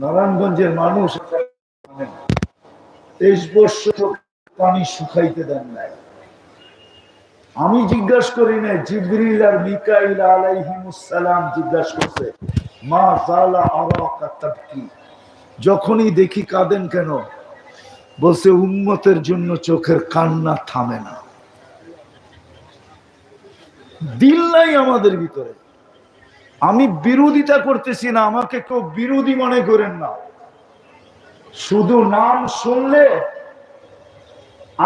নারায়ণগঞ্জের মানুষ তেইশ বছর পানি শুকাইতে দেন নাই। আমি জিজ্ঞাসা করি না জিবরিল আর মিকাইল আলাইহিমুসালাম জিজ্ঞাসা করছে, মা জালা আরাকা তাবকি? যখনই দেখি কাঁদেন কেন? বলছে উন্মতের জন্য চোখের কান্না থামে না। দিল নাই আমাদের ভিতরে। আমি বিরোধিতা করতেছি না, আমাকে কেউ বিরোধী মনে করেন না। শুধু নাম শুনলে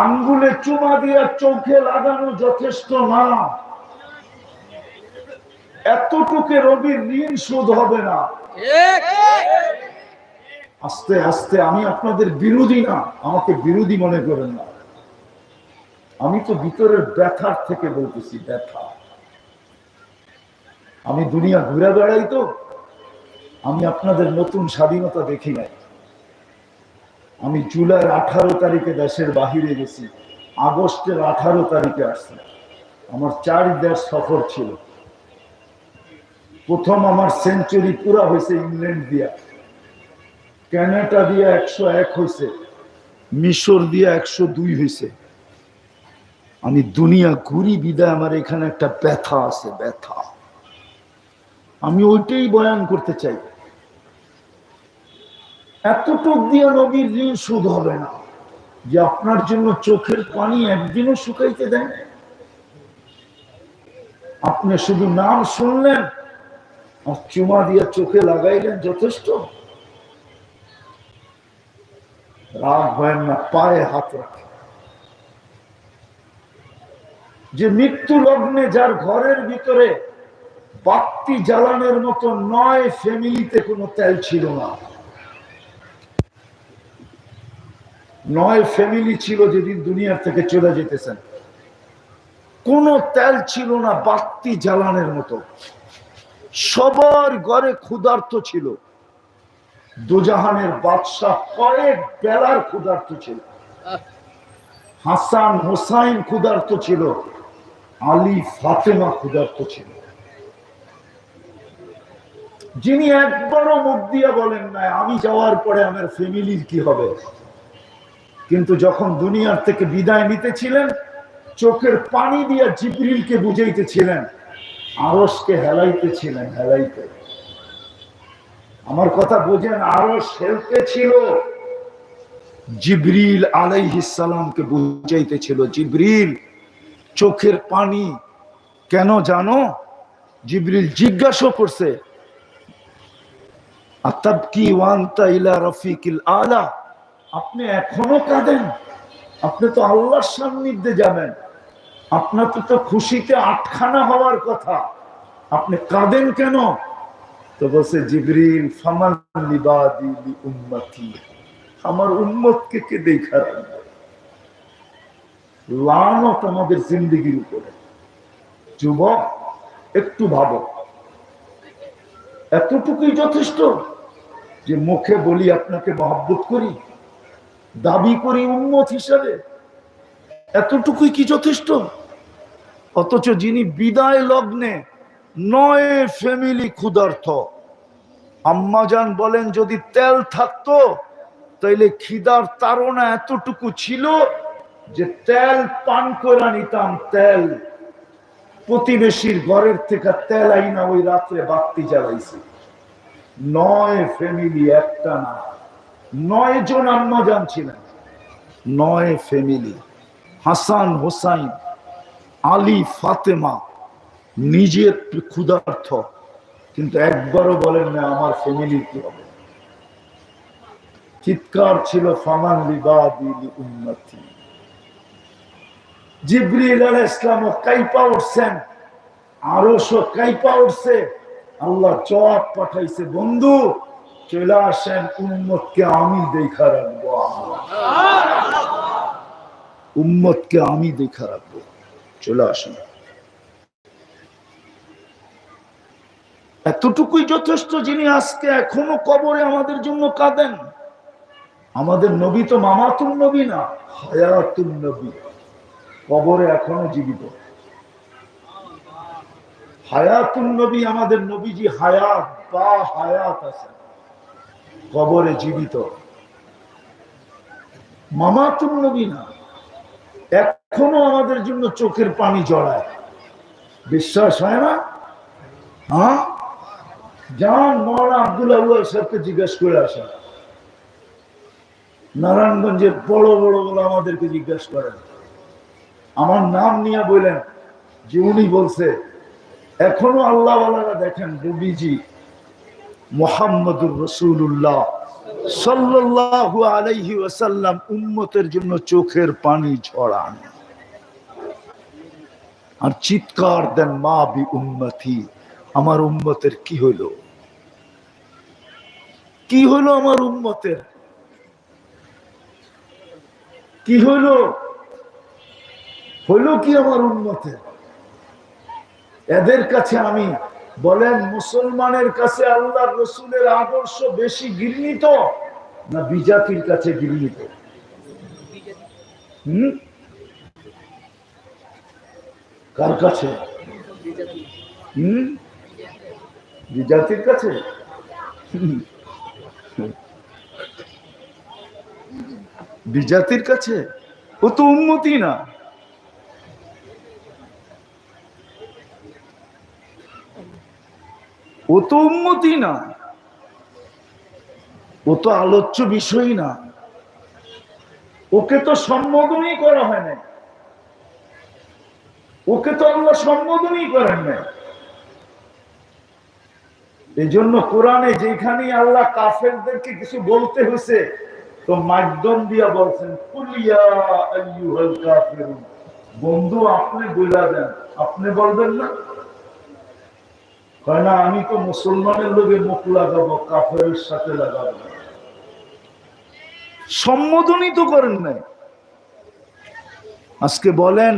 আঙ্গুলে চুমা দিয়া চোখে লাগানো যথেষ্ট না। এতটুকু রবির ঋণ শোধ হবে না। আস্তে আস্তে আমি আপনাদের বিরোধী না, আমাকে বিরোধী মনে করেন না। আমি তো ভিতরের ব্যথার থেকে বলতেছি, ব্যথা। আমি দুনিয়া ঘুরে বেড়াই তো, আমি আপনাদের নতুন স্বাধীনতা দেখি নাই। আমি জুলাইয়ের আঠারো তারিখে দেশের বাহিরে গেছি, আগস্টের আঠারো তারিখে আসছি। আমার চার দেশ সফর ছিল। প্রথম আমার সেঞ্চুরি পুরা হয়েছে ইংল্যান্ড দিয়া। ক্যানাডা দিয়া একশো এক হয়েছে, মিশর দিয়া একশো দুই হয়েছে। আমি দুনিয়া ঘুরি বিদায়, আমার এখানে একটা ব্যথা আছে, ব্যথা। আমি ওইটাই বয়ান করতে চাই। এতটুক দিয়ে নবীর ঋণ শোধ হবে না, যে আপনার জন্য চোখের পানি একদিনও শুকাইতে দেন আপনি শুধু নাম শুনলেন আর চুমা দিয়ে চোখে লাগাইলেন যথেষ্ট। রাগ হয় না, পায়ে হাত রাখে। যে মৃত্যু লগ্নে যার ঘরের ভিতরে বাত্তি জ্বালানোর মতো নয় ফ্যামিলিতে কোনো তেল ছিল না। নয় ফ্যামিলি ছিল যেদিন দুনিয়ার থেকে চলে যেতেছেন। কোনো তেল ছিল না বাত্তি জ্বালানোর মতো। সবার ঘরে ক্ষুধার্ত ছিল। দুজাহানের বাদশাহ কয়েক বেলার ক্ষুধার্ত ছিল। হাসান হোসাইন ক্ষুধার্ত ছিল। আলী ফাতেমা ক্ষুধার্ত ছিল। যিনি একবারও মুখ দিয়ে বলেন নাই, আমি যাওয়ার পরে আমার ফ্যামিলির কি হবে? কিন্তু যখন দুনিয়ার থেকে বিদায় নিতেছিলেন, চোখের পানি দিয়ে জিবরিলকে বুঝাইতেছিলেন আরসকে হেলাইতেছিলেন, হেলাইতে। আমার কথা বোঝেন আরস হেলতে ছিল জিবরিল আলাইহিসালামকে বুঝাইতেছিল, জিবরিল, চোখের পানি কেন জানো? জিবরিল জিজ্ঞাসা করছে আতাব কি ওয়ান্তা ইলা রফিকিল আলা। আপনি এখনও কাঁদেন। আপনি তো আল্লাহর সান্নিধ্যে যাবেন। আপনার তো তো খুশিতে আটখানা হওয়ার কথা। আপনি কাঁদেন কেন? তো বলছে, জিবরিল, ফামান লিবাদি লি উম্মতি। আমার উম্মতকে কে দেখা লানত আমাদের জিন্দগির উপরে। যুবক, একটু ভাবো। এতটুকুই যথেষ্ট? যে মুখে বলি আপনাকে মহাব্বত করি, দাবি করি উন্মত হিসাবে, এতটুকুই কি যথেষ্ট? অথচ যিনি বিদায় লগ্নে নয় ফ্যামিলি ক্ষুধার্থ আম্মাজান বলেন, যদি তেল থাকতো, তাইলে খিদার তারা এতটুকু ছিল যে তেল পান করে নিতাম তেল। প্রতিবেশীর ঘরের থেকে তেল আইনা ওই রাত্রে বাতি জ্বালাইছি। নয় ফ্যামিলি একটা না। নয় জন আম্মাজান ছিলেন। নয় ফ্যামিলি হাসান হোসাইন, আলী ফাতেমা, নিজের ক্ষুধার্থ। কিন্তু একবারও বলেন না, আমার ফ্যামিলি কি হবে। চিৎকার ছিল, ফামান উন্নতি জিব্রিল আল ইসলাম কাইপা উঠছেন। আরও কাইপা উঠছে। আল্লাহ জবাব পাঠাইছে, বন্ধু, চলে আসেন উম্মতকে আমি দেখা রাখব। উম্মতকে আমি দেখা রাখব। চলে আসেন। এতটুকুই যথেষ্ট যিনি আজকে এখনও কবরে আমাদের জন্য কাঁদেন। আমাদের নবী তো মামাতুল নবী না হায়াতুল নবী। কবরে এখনও জীবিত। হায়াতুল নবী আমাদের নবীজি হায়াত, বা হায়াত আছে। কবরে জীবিত। মামাতুল নবী না। এখনও আমাদের জন্য চোখের পানি জড়ায়। বিশ্বাস হয় না? হ্যাঁ? যান মৌলানা আব্দুল্লাহ সাহেবকে জিজ্ঞেস করে আসা। নারায়ণগঞ্জের বড় বড়গুলো আমাদেরকে জিজ্ঞেস করেন। আমার নাম নিয়ে বললেন যে উনি বলছে এখনও আল্লাহ দেখেন রবিজি মোহাম্মদুর রসুল্লাহ সাল্লাল্লাহু আলাইহি উম্মতের জন্য চোখের পানি ঝরান আর চিৎকার দেন, মা বি উম্মতি, আমার উম্মতের কি হলো? কি হলো আমার উম্মতের? কি হলো? হলো কি আমার উন্মতের এদের কাছে আমি বলেন, মুসলমানের কাছে আল্লাহ রসুলের আদর্শ বেশি গৃহীত না বিজাতির কাছে গৃহীত হম? কার কাছে? হম? বিজাতির কাছে? বিজাতির কাছে? ও তো উন্মতি না। ও তো উন্মতি না। ও তো আলোচ্য বিষয় না। ওকে তো সম্বোধনই করা হয় না ওকে তো আল্লাহ সম্বোধনই করেন না এই জন্য কোরআনে যেখানেই আল্লাহ কাফেরদেরকে কিছু বলতে হয়েছে, তো মাধ্যম দিয়া বলছেন বন্ধু, আপনি বইলা দেন। আপনি বলবেন না? হয় না, আমি তো মুসলমানের লোকে মুখ লাগাবো কাফের সাথে লাগাবো সম্বোধনই তো করেন নাই। আজকে বলেন,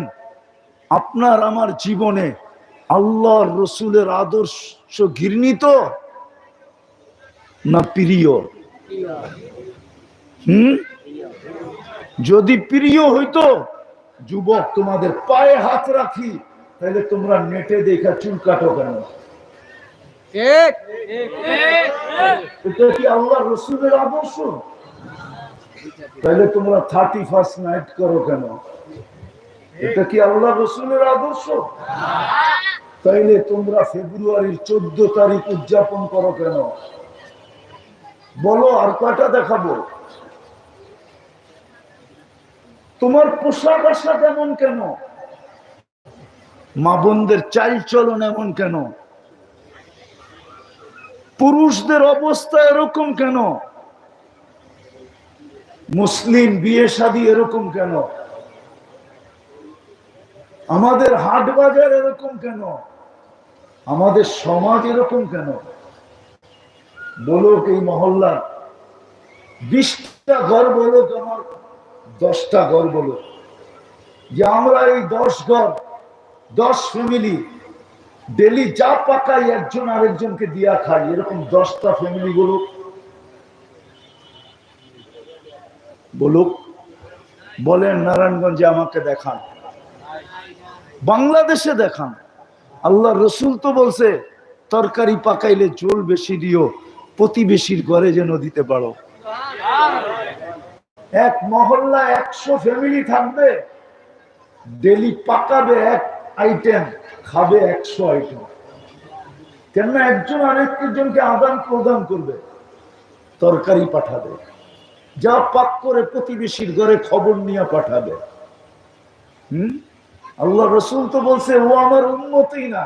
আপনার আমার জীবনে আল্লাহর রসুলের আদর্শ ঘৃণিত না প্রিয়? হুম? যদি প্রিয় হইতো, যুবক তোমাদের পায়ে হাত রাখি, তাহলে তোমরা নেটে দেখা চুল কাটো কেন? তাইলে তোমরা ফেব্রুয়ারির চোদ্দ তারিখ উদযাপন করো কেন? বলো, আর কয়টা দেখাবো? তোমার পোশাক আশাক এমন কেন? মা বোনদের চাল চলন এমন কেন? পুরুষদের অবস্থা এরকম কেন? মুসলিম বিয়ে শাদী এরকম কেন? আমাদের হাট বাজার এরকম কেন? আমাদের সমাজ এরকম কেন? বলুক এই মহল্লা বিশটা ঘর বলুক আমার, দশটা ঘর বলুক। যে আমরা এই দশ ঘর, দশ ফ্যামিলি ডেলি যা পাকাই একজন আরেকজনকে দিয়া খাই, এরকম দশটা ফ্যামিলি বলুক। বলুক, বলেন নারায়ণগঞ্জে আমাকে দেখান। বাংলাদেশে দেখান। আল্লাহ রসুল তো বলছে, তরকারি পাকাইলে জল বেশি দিও, প্রতিবেশীর ঘরে যেন দিতে পারো। এক মহল্লা একশো ফ্যামিলি থাকবে, ডেলি পাকাবে এক আইটেম খাবে একশো আইটেম কেননা একজন আরেকজনকে আদান প্রদান করবে, তরকারি পাঠাবে, যা পাক করে প্রতিবেশীর ঘরে খবর নিয়ে পাঠাবে। হম? আল্লাহ রসুল তো বলছে, ও আমার উন্নতি না,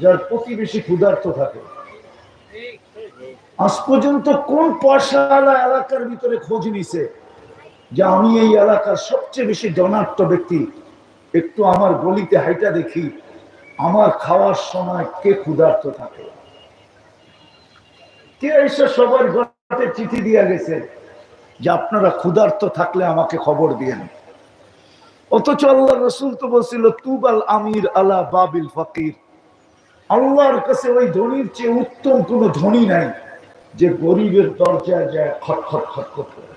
যার প্রতিবেশী ক্ষুধার্ত থাকে। আজ পর্যন্ত কোন পয়সাওয়ালা এলাকার ভিতরে খোঁজ নিছে যে আমি এই এলাকার সবচেয়ে বেশি ধনাঢ্য ব্যক্তি, একটু আমার গলিতে হাইটা দেখি। আমার খাওয়ার সময় কে ক্ষুধার্ত থাকে? কে এসে সবার ঘরে চিঠি দিয়া গেছে যে আপনারা ক্ষুধার্ত থাকলে আমাকে খবর দিয়েন? অথচ আল্লাহ রসুল তো বলছিল, তুবাল আমির আলা বাবিল ফকির। আল্লাহর কাছে ওই ধনির চেয়ে উত্তম কোন ধনী নাই, যে গরিবের দরজায় যায় খট খট খট খট করে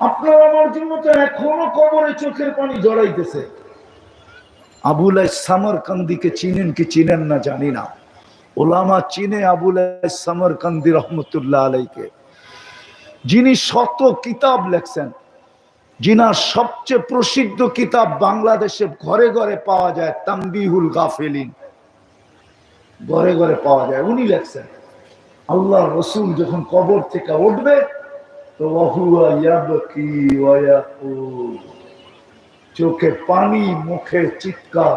আপনার আমার জন্য তো এখনও কবরে চোখের পানি জড়াইতেছে। আবুল সামর কান্দিকে চিনেন কি চিনেন না জানি না। ওলামা চিনে আবুল সমরকান্দি রহমতুল্লাহ আলাইকে। যিনি শত কিতাব লেখছেন, যিনার সবচেয়ে প্রসিদ্ধ কিতাব বাংলাদেশে ঘরে ঘরে পাওয়া যায় তাম্বিহুল গাফেলিন। ঘরে ঘরে পাওয়া যায়, উনি লেখছেন আল্লাহ রসুল যখন কবর থেকে উঠবে চোখে পানি, মুখে চিৎকার।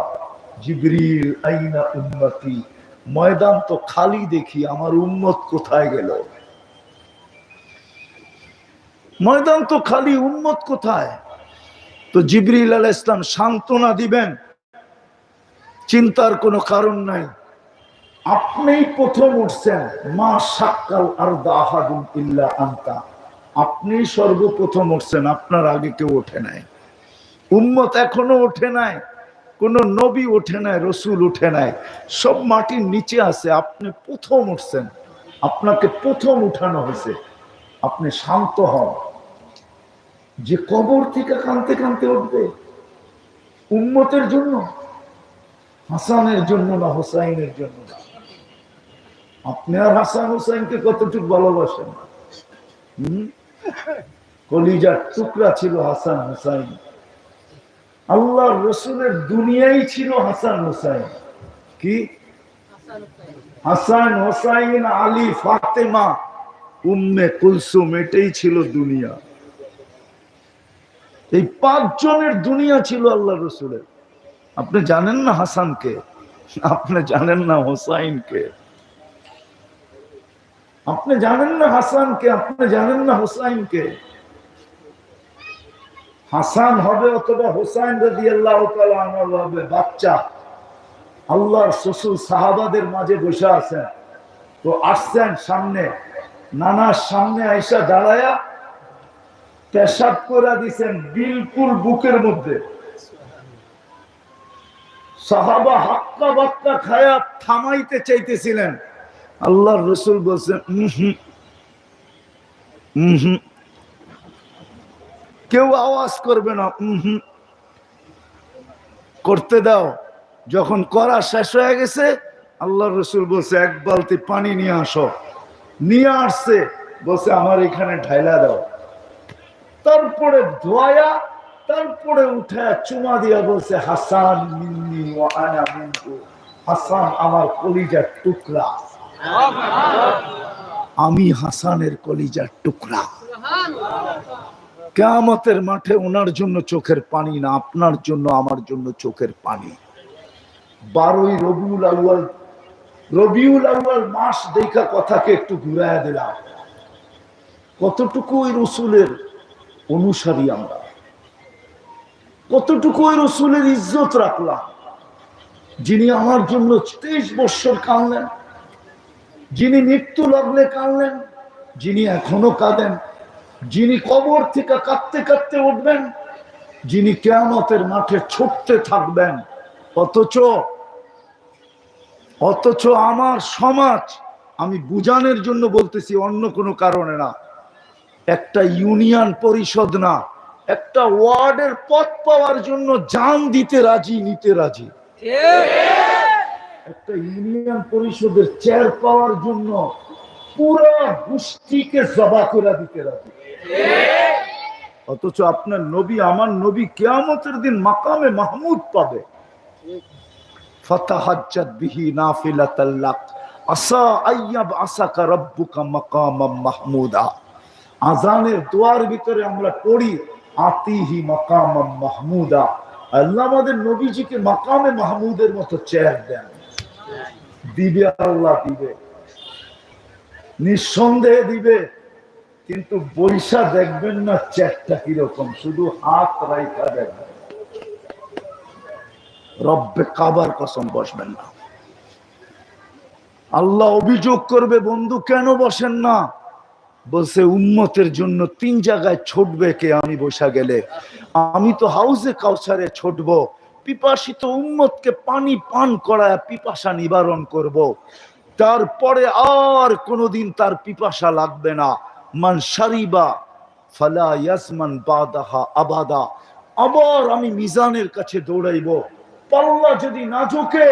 জিবরিল, আইনা উন্নতি ময়দান তো খালি দেখি, আমার উন্মত কোথায় গেল? ময়দান তো খালি উন্মত কোথায়? তো জিবরিল আল ইসলাম সান্ত্বনা দিবেন। চিন্তার কোনো কারণ নাই। আপনি প্রথম উঠছেন, মা সাক্কাল আর দাহাদুন ইল্লা আন্তা। আপনি সর্বপ্রথম উঠছেন, আপনার আগে কেউ ওঠে নাই। উম্মত এখনও ওঠে নাই, কোন নবী ওঠে নাই, রসুল উঠে নাই। সব মাটির নিচে আছে, আপনি প্রথম উঠছেন। আপনাকে প্রথম উঠানো হয়েছে, আপনি শান্ত হন। যে কবর থেকে কানতে কানতে উঠবে, উম্মতের জন্য হাসানের জন্য না, হোসাইনের জন্য না। আপনি আর হাসান হোসাইনকে কতটুকু ভালোবাসেন? হুম? কলিজার টুকরা ছিল হাসান হোসাইন। আল্লাহ রসুলের দুনিয়াই ছিল হাসান হোসাইন। কি? হাসান হোসাইন, আলী, ফাতেমা, উম্মে কুলসুম, এটাই ছিল দুনিয়া। এই পাঁচজনের দুনিয়া ছিল আল্লাহ রসুলের। আপনি জানেন না হাসানকে? আপনি জানেন না হোসাইনকে? আপনি জানেন না হাসানকে, আপনি জানেন না হোসাইনকে? হাসান হবে অথবা হোসাইন রাজি আল্লাহ হবে, বাচ্চা। আল্লাহর শ্বশুর সাহাবাদের মাঝে বসে আছেন। তো আসছেন সামনে, নানার সামনে আইসা দাঁড়ায়া পেশাব করে দিছেন বিলকুল বুকের মধ্যে। সাহাবা হাক্কা বাক্কা খায়া থামাইতে চাইতেছিলেন। আল্লাহর রসুল বলছেন হুম কেউ আওয়াজ করবে না হুম, করতে দাও। যখন করা শেষ হয়ে গেছে, আল্লাহ রসুল বলছে, এক বালতি পানি নিয়ে আসো। নিয়ে আসছে, বলছে, আমার এখানে ঢাইলা দাও। তারপরে ধোয়া, তারপরে উঠে চুমা দিয়া বলছে, হাসান হাসান আমার কলিজার টুকরা। আমি হাসানের কলিজার টুকরা। কেয়ামতের মাঠে ওনার জন্য চোখের পানি না, আপনার জন্য, আমার জন্য চোখের পানি। বারোই রবিউল আউয়াল রবিউল আউয়াল মাস দেখা কথাকে একটু ঘুরাইয়া দিলাম। কতটুকু ওই রসুলের অনুসারী আমরা? কতটুকু ওই রসুলের ইজ্জত রাখলাম? যিনি আমার জন্য তেইশ বৎসর কাঁদলেন যিনি মৃত্যু লগ্নে কাঁদলেন, যিনি এখনও কাঁদেন, যিনি কবর থেকে কাঁদতে কাঁদতে উঠবেন, যিনি কেয়ামতের মাঠে ছুটতে থাকবেন। অথচ অথচ আমার সমাজ, আমি বুঝানোর জন্য বলতেছি অন্য কোনো কারণে না। একটা ইউনিয়ন পরিষদ না, একটা ওয়ার্ডের পথ পাওয়ার জন্য জান দিতে রাজি, নিতে রাজি। একটা ইউনিয়ন পরিষদের চেয়ার পাওয়ার জন্য পুরো গোষ্ঠীকে জবা করে দিতে রাজি। অথচ আপনার নবী, আমার নবী কেয়ামতের দিন মাকামে মাহমুদ পাবে। বিহি আসা আইয়াব আসাকা রাব্বুকা মাহমুদা। আজানের দোয়ার ভিতরে আমরা পড়ি, আতিহি মাহমুদা। আল্লাহ আমাদের নবীজিকে মাকামে মাহমুদের মতো চেয়ার দেন। দিবে, আল্লাহ দিবে। নিঃসন্দেহে দিবে। কিন্তু বৈশা দেখবেন না চেয়ারটা কীরকম, শুধু হাত রাইখা দেখবেন। রব্বে কাবার কসম বসবেন না। আল্লাহ অভিযোগ করবে, বন্ধু, কেন বসেন না? বলছে উন্মতের জন্য তিন জায়গায় ছুটবে কে? আমি বসা গেলে। আমি তো হাউসে কাউসারে ছুটব। পিপাসিত উন্মতকে পানি পান করায় পিপাসা নিবারণ করব। তারপরে আর কোনোদিন তার পিপাসা লাগবে না। মান সারিবা, ফালা ইয়াসমান বাদাহা আবাদা। আবার আমি মিজানের কাছে দৌড়াইব। পাল্লা যদি না ঝোঁকে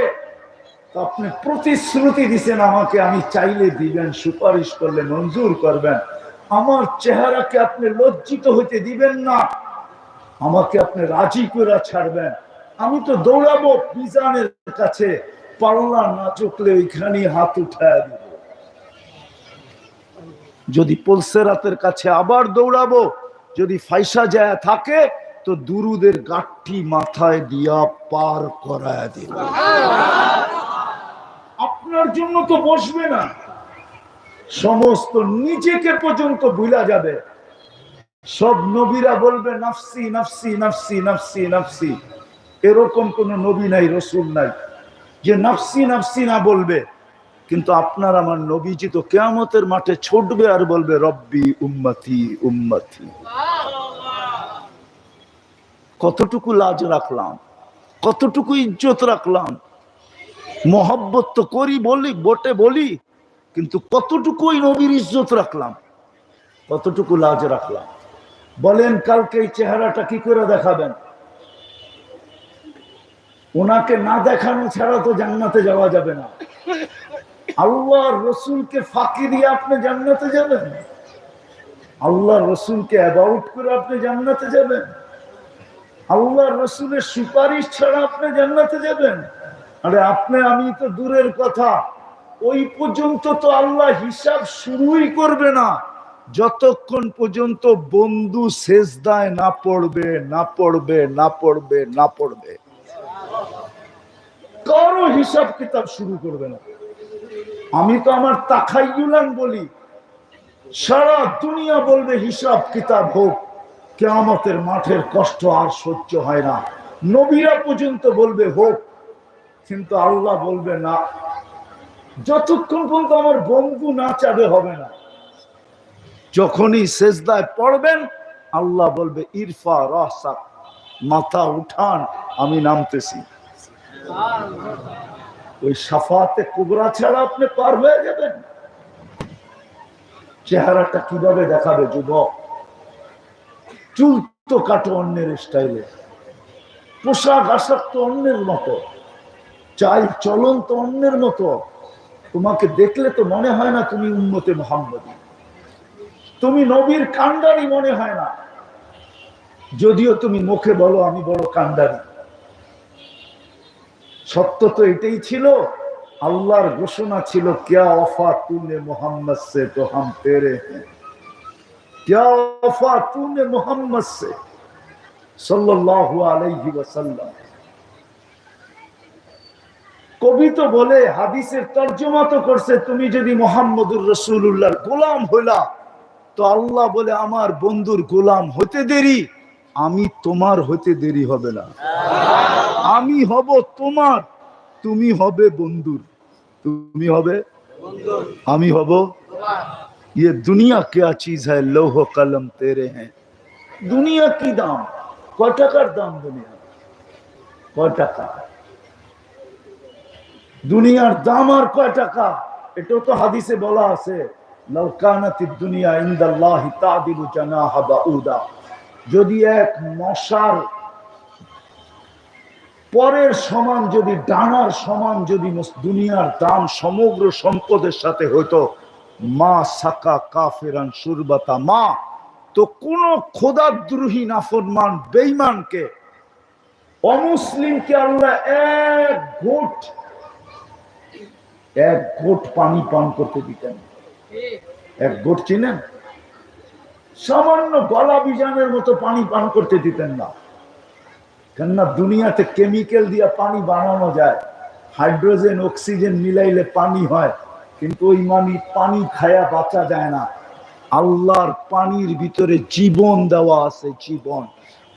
আপনি প্রতিশ্রুতি দিছেন আমাকে, আমি চাইলে দিবেন, সুপারিশ করলে মঞ্জুর করবেন। আমার চেহারাকে আপনি লজ্জিত হইতে দিবেন না। আমাকে আপনি রাজি করে ছাড়বেন। আমি তো দৌড়াবো মিজানের কাছে, পাল্লা না চুকলে ওইখানে হাত উঠায় দিব। যদি পলসেরাতের কাছে আবার দৌড়াবো, যদি ফাইসা যায় থাকে, তো দুরুদের গাঠি মাথায় দিয়া পার করায় দিব। আপনার জন্য তো বসবে না। সমস্ত নিজেকে পর্যন্ত ভুলা যাবে। সব নবীরা বলবে, নাফসি নাফসি নাফসি নাফসি নাফসি। এরকম কোন নবী নাই, রসুল নাই, যে নাফসি নাফসি না বলবে। কিন্তু আপনার আমার নবীজি তো কেয়ামতের মাঠে ছুটবে আর বলবে, রব্বি উম্মতি উম্মতি। কতটুকু লাজ রাখলাম, কতটুকু ইজ্জত রাখলাম। মহব্বত তো করি বলি, বটে বলি, কিন্তু কতটুকু ওই নবীর ইজ্জত রাখলাম, কতটুকু লাজ রাখলাম। বলেন, কালকে এই চেহারাটা কি করে দেখাবেন? ওনাকে না দেখানো ছাড়া তো জান্নাতে যাওয়া যাবে না। আল্লাহ রসুলকে ফাঁকি দিয়ে আপনি জান্নাতে যাবেন? আল্লাহ রসুলকে অ্যাবাউট করে আপনি জান্নাতে যাবেন? আল্লাহ রসুলের সুপারিশ ছাড়া আপনি জান্নাতে যাবেন? আরে আপনি, আমি তো দূরের কথা। ওই পর্যন্ত তো আল্লাহ হিসাব শুরুই করবে না। যতক্ষণ পর্যন্ত বন্ধু শেষদায় না পড়বে না পড়বে না পড়বে না পড়বে। কারও হিসাব কিতাব শুরু করবে না। আমি তো আমার তাখাইয়ুলান বলি, সারা দুনিয়া বলবে হিসাব কিতাব হোক, কেয়ামতের মাঠের কষ্ট আর সহ্য হয় না। নবীরা পর্যন্ত বলবে হোক, কিন্তু আল্লাহ বলবে না। যতক্ষণ পর্যন্ত আমার বন্ধু না চাবে হবে না। যখনই শেষদায় পড়বেন, আল্লাহ বলবে, ইরফা রহসাক। মাথা উঠান, আমি নামতেছি। ওই সাফাতে কুবরা ছাড়া আপনি পার হয়ে যাবেন। চেহারাটা কীভাবে দেখাবে যুবক? চুল তো কাটো অন্যের স্টাইলে। পোশাক আশাক তো অন্যের মতো। চাই চলন তো অন্যের মতো। তোমাকে দেখলে তো মনে হয় না তুমি উন্নতে মোহাম্মদী। তুমি নবীর কান্ডারি মনে হয় না। যদিও তুমি মুখে বলো, আমি বলো কান্দারি। সত্য তো এটাই ছিল, আল্লাহর ঘোষণা ছিল, কেয়া অফা তুনে মোহাম্মদ সে তো হাম পেরে অফা মোহাম্মদ সে সাল্লাহ আলাইহি ওয়াসাল্লাম। কবি তো বলে, হাদিসের তর্জমা তো করছে, তুমি যদি মোহাম্মদুর রসুল্লাহর গোলাম হইলা, তো আল্লাহ বলে, আমার বন্ধুর গোলাম হতে দেরি। আমি তোমার হতে দেরি হবে না আমি হব তোমার তুমি হবে বন্ধুর তুমি হবে আমি হব ये दुनिया क्या चीज है लोह कलम तेरे हैं দুনিয়া কি দাম কয় টাকার দাম দুনিয়া কয় টাকা দুনিয়ার দাম আর কয় টাকা এটাও তো হাদিসে বলা আছে লৌকানাতি দুনিয়া ইন্দাল্লাহ তাদিলু জানাহা বাউদা যদি এক মশার পরের সমান যদি ডানার সমান যদি দুনিয়ার দাম সমগ্র সম্পদের সাথে হইতো, মা সাকা কাফেরান সুরবাতা। মা, তো কোন খোদাদ্রোহী, নাফরমান বেইমানকে অমুসলিমকে আল্লাহ এক ঘোট এক ঘোট পানি পান করতে দিতেন। এক ঘোট চিনেন? সামান্য গলা বিজানের মতো পানি পান করতে দিতেন না। কেননা দুনিয়াতে কেমিক্যাল দিয়ে পানি বানানো যায়, হাইড্রোজেন, অক্সিজেন মিলাইলে পানি হয়, কিন্তু ওই মানি পানি খায়া বাঁচা যায় না। আল্লাহর পানির ভিতরে জীবন দেওয়া আছে, জীবন।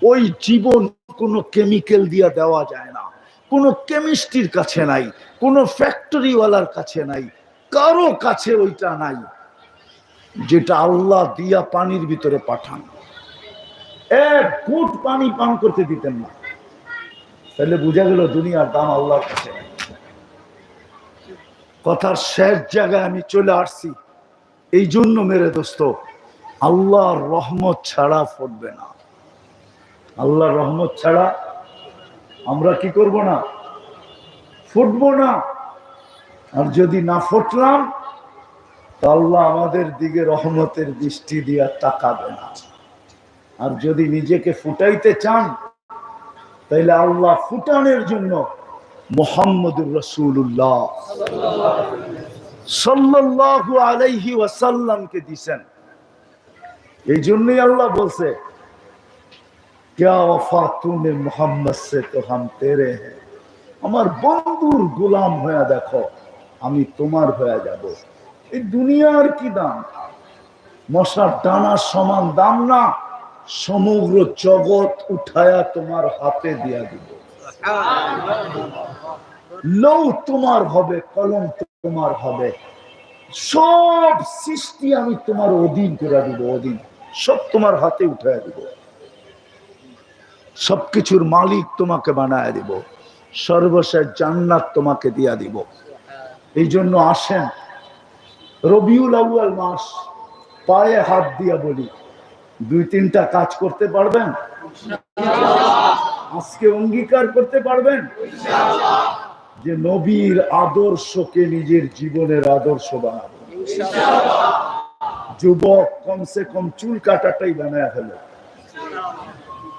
ওই জীবন কোনো কেমিক্যাল দিয়া দেওয়া যায় না। কোনো কেমিস্ট্রির কাছে নাই, কোনো ফ্যাক্টরিওয়ালার কাছে নাই, কারও কাছে ওইটা নাই। যেটা আল্লাহ দিয়া পানির ভিতরে পাঠান। এক ফুট পানি পান করতে দিতেন না। তাহলে বোঝা গেল দুনিয়ার দাম আল্লাহর কাছে। কথার শেষ জায়গায় আমি চলে আসছি। এই জন্য মেরে দোস্ত, আল্লাহর রহমত ছাড়া ফুটবে না। আল্লাহর রহমত ছাড়া আমরা কি করব না? ফুটবো না। আর যদি না ফুটলাম আল্লাহ আমাদের দিকে রহমতের দৃষ্টি দিয়া তাকাবে না। আর যদি নিজেকে ফুটাইতে চান, তাইলে আল্লাহ ফুটানের জন্য মোহাম্মদুর রসুল্লাহ সাল্লাহু আলাইহি ওয়াসাল্লামকে দিছেন। এই জন্যই আল্লাহ বলছে তুমি মোহাম্মদ সে তো হাম তেরে আমার বন্ধুর গোলাম হয়ে দেখো, আমি তোমার হয়ে যাব। এই দুনিয়ার কি দাম? মশার ডানার সমান দাম না, সমগ্র জগৎ উঠায়া তোমার হাতে দিয়া দিব। লৌ তোমার হবে, কলম তোমার হবে। সব সৃষ্টি আমি তোমার অধীন করে দিব, অধীন। সব তোমার হাতে উঠায় দিব। সবকিছুর মালিক তোমাকে বানায় দিব। সর্বশেষ জান্নাত তোমাকে দিয়া দিব। এই জন্য আসেন রবিউল আউয়াল মাস পায়ে হাত দিয়া বলি দুই তিনটা কাজ করতে পারবেন? আজকে অঙ্গীকার করতে পারবেন? যে নবীর আদর্শকে নিজের জীবনের আদর্শ বানাবো। যুবক কমসে কম চুল কাটাটাই বানায় ফেলো।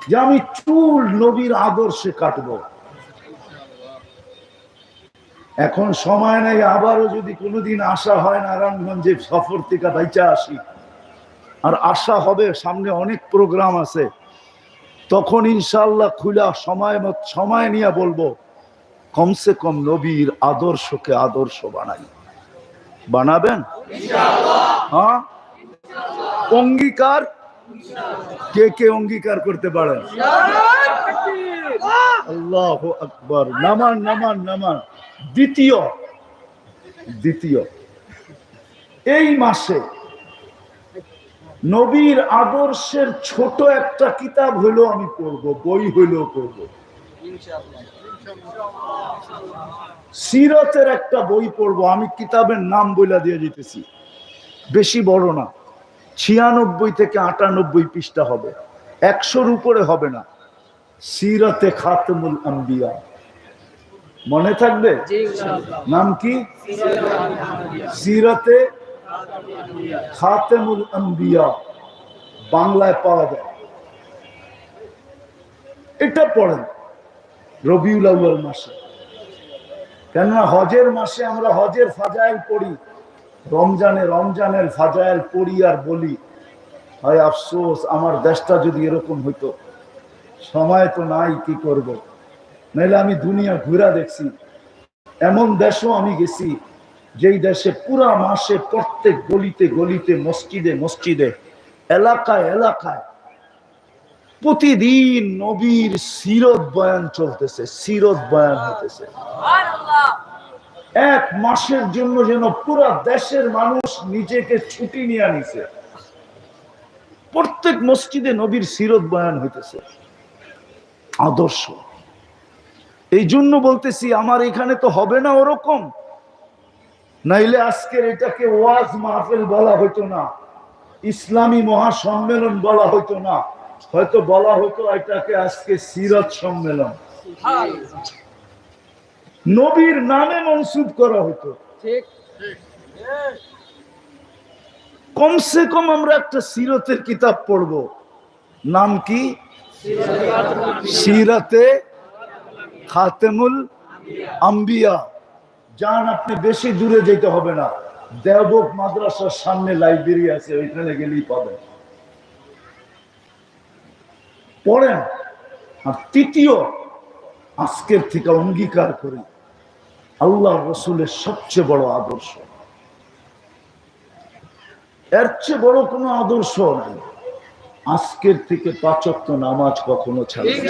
যে আমি চুল নবীর আদর্শে কাটবো। এখন সময় নেই, আবারও যদি কোনোদিন আসা হয় নারায়ণগঞ্জে সফর থেকে বাইচা আসি। আর আশা হবে, সামনে অনেক প্রোগ্রাম আছে। তখন ইনশাল্লাহ খুলা সময় মত- সময় নিয়ে বলব, কমসে কম নবীর আদর্শকে আদর্শ বানাই। বানাবেন? হ্যাঁ? অঙ্গীকার? কে কে অঙ্গীকার করতে পারেন? আল্লাহ আকবর, নামান নামান নামান। দ্বিতীয় দ্বিতীয়। এই মাসে নবীর আদর্শের ছোট একটা কিতাব হইলেও আমি পড়ব, বই হইলেও পড়ব। সিরতের একটা বই পড়ব, আমি কিতাবের নাম বইলা দিয়ে যেতেছি বেশি বড় না, ছিয়ানব্বই থেকে আটানব্বই পৃষ্ঠা হবে। একশোর উপরে হবে না। সিরতে খাতমুল আম্বিয়া। মনে থাকবে? নাম কি? সিরতে খাতেমুল আম্বিয়া। বাংলায় পাওয়া যায়। এটা পড়েন রবিউল আউয়াল মাসে। কেননা হজের মাসে আমরা হজের ফাজাইল পড়ি। রমজানে রমজানের ফাজাইল পড়ি আর বলি হয় আফসোস আমার দেশটা যদি এরকম হইতো। সময় তো নাই, কি করব। নাইলে আমি দুনিয়া ঘুরা দেখছি। এমন দেশও আমি গেছি, যেই দেশে পুরা মাসে প্রত্যেক গলিতে গলিতে, মসজিদে মসজিদে, এলাকায় এলাকায় প্রতিদিন নবীর সিরত বয়ান চলতেছে, সিরত বয়ান হতেছে এক মাসের জন্য যেন পুরা দেশের মানুষ নিজেকে ছুটি নিয়ে নিছে প্রত্যেক মসজিদে নবীর সিরত বয়ান হইতেছে। আদর্শ। এই জন্য বলতেছি আমার এখানে তো হবে না ওরকম। নাইলে আজকের এটাকে ওয়াজ মাহফিল বলা হইতো না। ইসলামী মহাসম্মেলন বলা হইতো না। হয়তো বলা হতো এটাকে আজকে সিরত সম্মেলন। নবীর নামে মনসুব করা হতো ঠিক। কমসে কম আমরা একটা সিরতের কিতাব পড়ব। নাম কি? সিরাতে খাতেমুল আম্বিয়া। যান আপনি বেশি দূরে যেতে হবে না। দেবক মাদ্রাসার সামনে লাইব্রেরি আছে, ওইখানে গেলেই পাবেন। পড়েন। আর তৃতীয়, আজকের থেকে অঙ্গীকার করি। আল্লাহ রসুলের সবচেয়ে বড় আদর্শ। এর চেয়ে বড় কোনো আদর্শ নাই। আজকের থেকে পাচক নামাজ কখনো ছাড়বে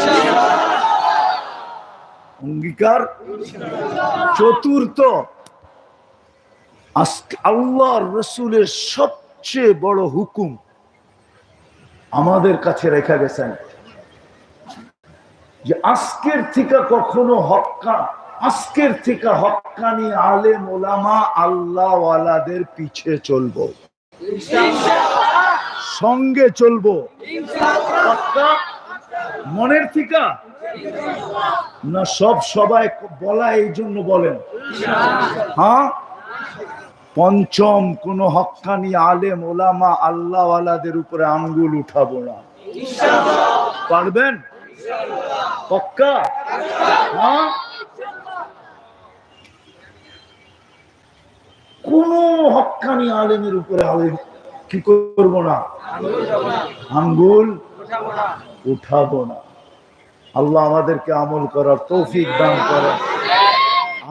অঙ্গীকার চতুর্থ। আল্লাহ রসুলের সবচেয়ে বড় হুকুম আমাদের কাছে রেখা গেছেন যে আজকের থেকে কখনো হক্কা, আজকের থেকে হক্কানি আলেম ওলামা আল্লাহওয়ালাদের পিছে চলবো। সঙ্গে চলবো? মনের থিকা? না, সব সবাই বলা এই জন্য বলেন। হ্যাঁ? পঞ্চম, কোন হক্কানি আলেম, ওলামা, আল্লাহওয়ালাদের উপরে আঙ্গুল উঠাবো না। পারবেন? পক্কা? হ্যাঁ? কোন হক্কানি আলেমের উপরে আলেম কি করব না? আঙ্গুল উঠাবো না। আল্লাহ আমাদেরকে আমল করার তৌফিক দান করেন।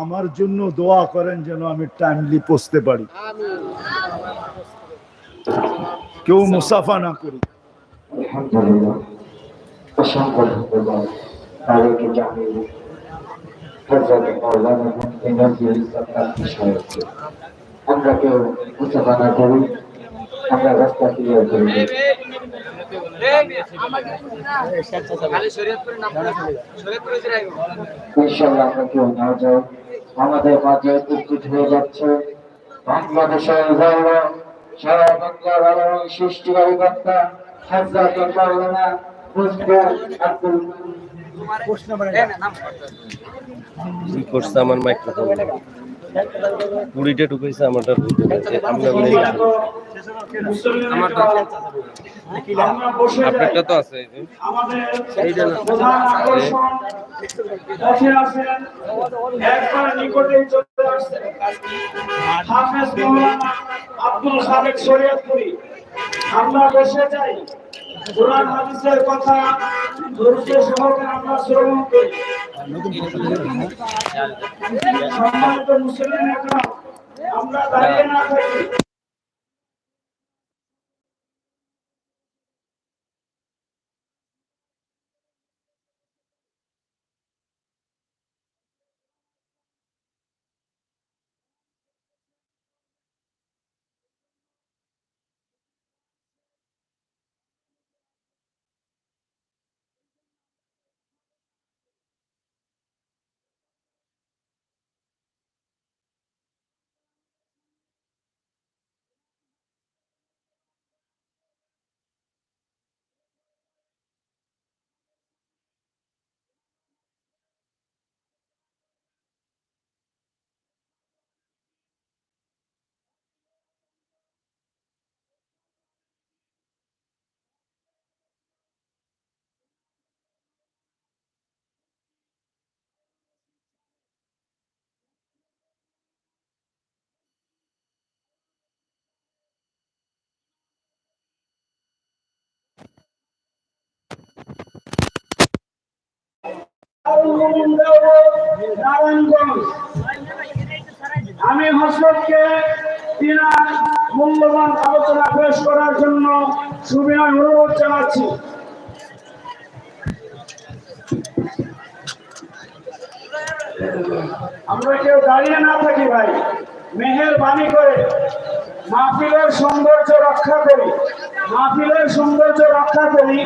আমার জন্য দোয়া করেন যেন আমি টাইমলি পৌঁছতে পারি। কেউ মুসাফা না করি। আমরা কেউ মুসাফা না করি। আমরা রাস্তা ক্লিয়ার করে দিই ইনশাল্লাহ আমরা কেউ না যাই আমাদের মাঝে উপস্থিত হয়ে যাচ্ছে বাংলাদেশের সারা বাংলার আলোড়ন সৃষ্টিকারী কর্তা হজরত মাওলানা মুফতি আব্দুল কি করছে আমার মাইক্রোফোন? কুড়িটা ঢুকেছে আমারটা ঢুকে গেছে আমরা আপনারটা তো আছে আব্দুল খালেক শরীয়তপুরি। আমরা বসে যাই। কোরআন হাদিসের কথা ধৈর্য সহকারে আমরা শ্রবণ করি। সম্মানিত মুসলিম আমরা দাঁড়িয়ে না থাকি। আমি হসরতকে তিনার মূল্যবান আলোচনা পেশ করার জন্য সুবিনয় অনুরোধ জানাচ্ছি। আমরা কেউ দাঁড়িয়ে না থাকি ভাই, মেহেরবানি করে মাহফিলের সৌন্দর্য রক্ষা করি, মাহফিলের সৌন্দর্য রক্ষা করি